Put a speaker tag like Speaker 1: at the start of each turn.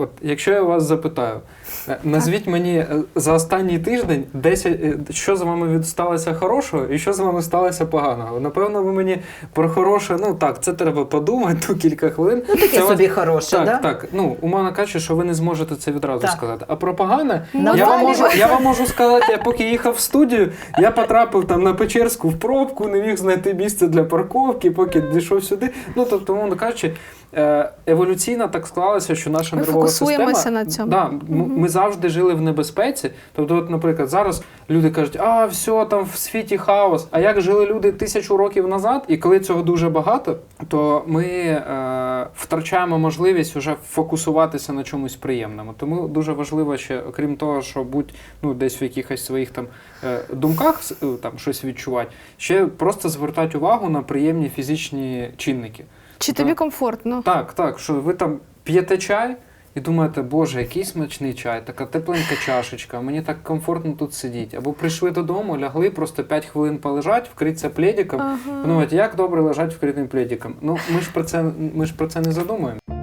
Speaker 1: от якщо я вас запитаю, е, назвіть мені е, за останній тиждень 10, е, що з вами від- сталося хорошого і що з вами сталося поганого. Напевно, ви мені про хороше, ну так, це треба подумати ту кілька хвилин.
Speaker 2: Ну, таке
Speaker 1: Це
Speaker 2: собі
Speaker 1: вас-
Speaker 2: хороше,
Speaker 1: так,
Speaker 2: да?
Speaker 1: так. Ну, умовно кажучи, що ви не зможете це відразу
Speaker 2: Так.
Speaker 1: сказати. А про погане,
Speaker 2: Ну,
Speaker 1: я, вам можу, я вам можу сказати, я поки їхав в студію, я потрапив там на Печерську в пробку, не міг знайти місце для парковки, поки дійшов сюди. Ну, тобто, умовно кажучи, еволюційно так склалося, що наша нервова
Speaker 3: фокусуємося
Speaker 1: система.
Speaker 3: на цьому.
Speaker 1: Да, Ми завжди жили в небезпеці. Тобто, от, наприклад, зараз люди кажуть, а все, там в світі хаос. А як жили люди тисячу років назад? І коли цього дуже багато, то ми е, втрачаємо можливість вже фокусуватися на чомусь приємному. Тому дуже важливо ще, окрім того, що будь ну, десь в якихось своїх там е, думках е, там щось відчувати, ще просто звертати увагу на приємні фізичні чинники.
Speaker 3: Чи тобі комфортно?
Speaker 1: Так, так, що ви там п'єте чай і думаєте, боже, який смачний чай, така тепленька чашечка, мені так комфортно тут сидіти. Або прийшли додому, лягли, просто 5 хвилин полежать, вкритися пледиком.
Speaker 3: Ага.
Speaker 1: Подумають, як добре лежать вкритим пледиком. Ну, ми ж про це, ми ж про це не задумуємо.